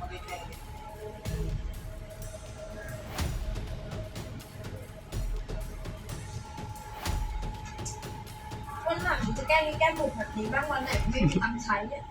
วันหลังจะแก้ยี่แก้บุกแบบนี้บ้างวันไหนไม่มีตังค์ใช้เนี่ย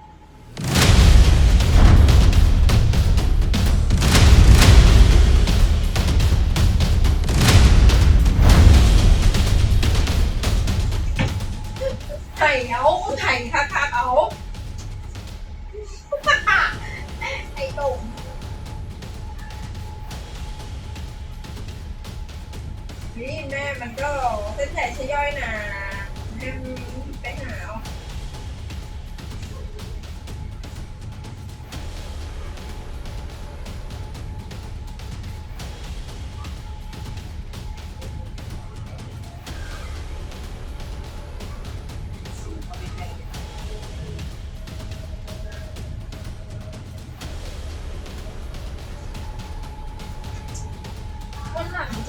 นี่แม่มันก็เส้นแสนชะย่อย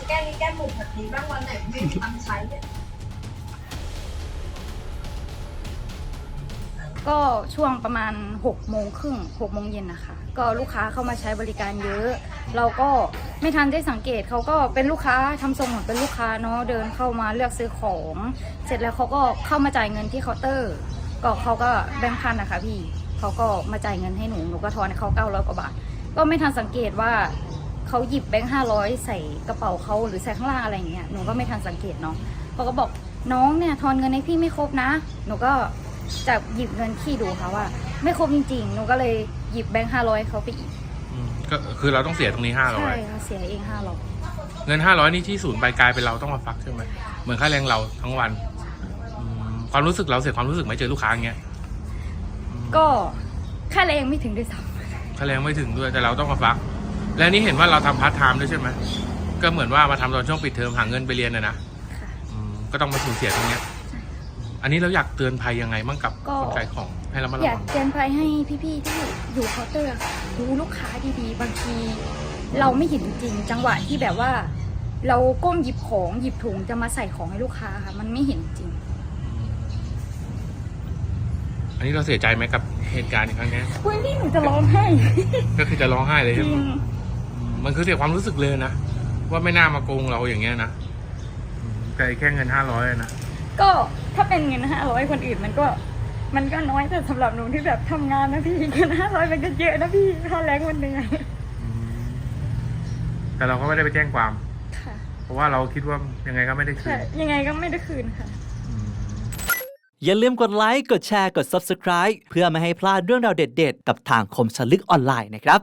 แก้นี้แก้บุกแบบนี้บ้างวันไหนไม่มีตังค์ใช้เนี่ยก็ช่วงประมาณ6โมงครึ่ง6โมงเย็นนะคะ ก็ลูกค้าเข้ามาใช้บริการเยอะ เราก็ไม่ทันได้สังเกตเขาก็เป็นลูกค้าทำทรงเหมือนเป็นลูกค้าเนาะเดินเข้ามาเลือกซื้อของ เสร็จแล้วเขาก็เข้ามาจ่ายเงินที่เคาน์เตอร์ ก็เขาก็แบงค์พันนะคะพี่เขาก็มาจ่ายเงินให้หนูหนูก็ทอนให้เขาเก้าร้อยกว่าบาทก็ไม่ทันสังเกตว่า เขาหยิบแบงค์ห้าร้อยใส่กระเป๋าเขาหรือใส่ข้างล่างอะไรอย่างเงี้ยหนูก็ไม่ทันสังเกตเนาะเขาก็บอกน้องเนี่ยทอนเงินให้พี่ไม่ครบนะ หนูก็จะหยิบเงินขี้ดูค่ะว่า ไม่ครบจริงๆ หนูก็เลยหยิบแบงค์ห้าร้อยเขาไปอีกอืมก็คือเราต้องเสียตรงนี้ห้าร้อใช่ยค่ะเสียเองห้าร้อยเงินห้าร้อยนี่ที่ศูนย์ไปกลายเป็นเราต้องมาฟักใช่ไหมเหมือนค่าแรงเราทั้งวันอืมความรู้สึกเราเสียความรู้สึกไหมเจอลูกค้าอย่างเงี้ยอืมก็ค่าแรงไม่ถึงด้วยซ้ค่าแรงไม่ถึงด้วยแต่เราต้องมาฟัก และนี่เห็นว่าเราทำพาร์ทไทม์ด้วยใช่ไหมก็เหมือนว่ามาทำตอนช่วงปิดเทอมหาเงินไปเรียนนะนะำค่ะอืมก็ต้องมาสูญเสียตรงเนี้ย อันนี้เราอยากเตือนภัยยังไงบ้างกับก็ คนขายของให้เรามาอระยากวังเตือนภัยให้พี่ๆที่อยู่เคาน์เตอร์ค่ะดูลูกค้าดีๆ บางที เราไม่เห็นจริงๆจังหวะที่แบบว่า เราก้มหยิบของหยิบถุงจะมาใส่ของให้ลูกค้าค่ะ มันไม่เห็นจริงอันนี้เราเสียใจไหมกับเหตุการณ์ในครั้งเนี้ย เฮ้ยนี่หนูจะร้องไห้ก็คือจะร้องไห้เลยจใช่ริไหมงอื มมันคือเสียความรู้สึกเลยนะ ว่าไม่น่ามาโกงเราอย่างเงี้ยนะอืมแต่แค่เงินห้าร้อยนะก็ถ้าเป็นเงินห้าร้อยคนอื่นมันก็ มันก็น้อยแต่สำหรับหนูที่แบบทำงานนะพี่เงินห้าร้อยมันก็เยอะนะพี่ค่าแรงวันหนึ่งอะอืมแต่เราก็ไม่ได้ไปแจ้งความ ค่ะเพราะว่าเราคิดว่ายังไงก็ไม่ได้คืค่ะนยังไงก็ไม่ได้คืนค่ะ อืมอย่าลืมกดไลค์ กดแชร์ กด Subscribe เพื่อไม่ให้พลาดเรื่องราวเด็ดๆ กับทางคมสนลึกออนไลน์นะครับ